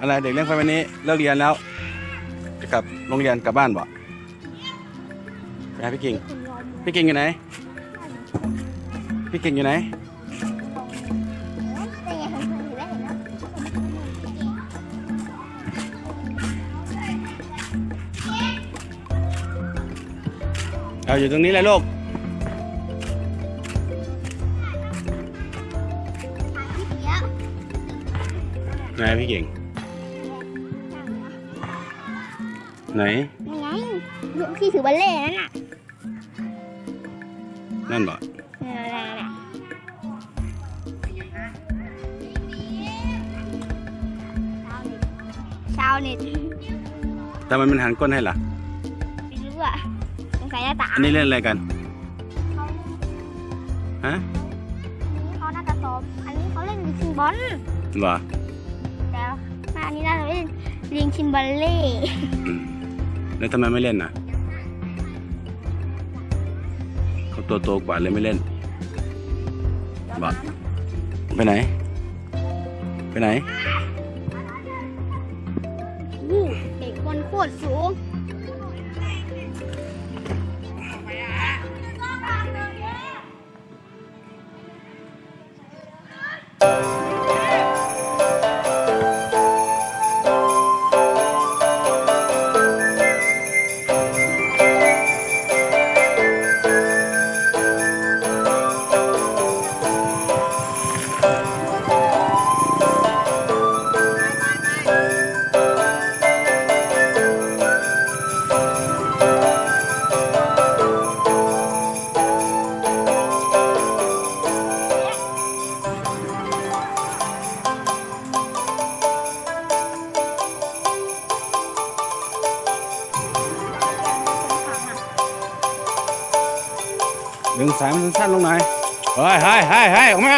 อะไรเด็กเลี้ยงควายวันนี้เลิกเรียนแล้ว จะกลับโรงเรียนกลับบ้านบ่ไปหาพี่กิ่งพี่กิ่งอยู่ไหน พี่กิ่งอยู่ไหน เอาอยู่ตรงนี้เลยลูกไหนพี่เก่ง ไหนไงพี่ถือบัลเล่นั่นน่ะนั่นบ่นั่นน่ะนั่นน่ะชาวเน็ตทำไมมันหันก้นให้ล่ะไม่รู้อะสงสัยจะตาอันนี้เล่นอะไรกัน ฮะเขาน่าจะซ้อมอันนี้เขาเล่นลิงชิงบอลเหรอแต่ว่าอันนี้น่าจะเล่นลิงชิงบัลเล่อืม แล้วทำไมไม่เล่นน่ะเขาตัวโตกว่าเลยไม่เล่นบอกไปไหน ไปไหนอู้เด็กบนโคตรสูง ดึงสายมันสั้นลงหน่อยเฮ้ยเฮ้ยเฮ้ยเฮ้ยออกมา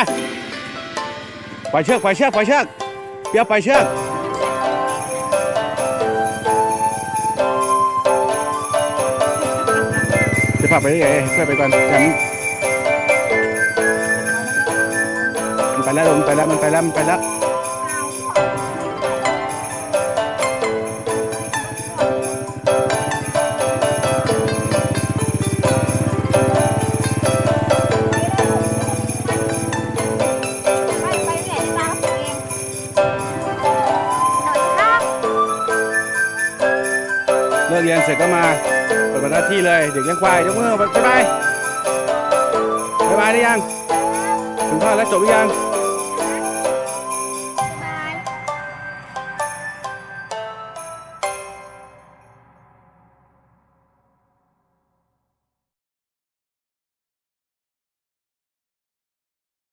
ปล่อยเชือกปล่อยเชือกปล่อยเชือกเปียวปล่อยเชือกจะพาไปได้ไงเพื่อไปก่อนแถมมันไปแล้วมันไปแล้วมันไปแล้วมันไปแล้ว เลิกเรียนเสร็จก็มาเปิดหน้าที่เลยเด็กเลี้ยงควายยกมือบ๊ายบายบ๊ายบายหรือยังถึงพ่อแล้วจบหรือยัง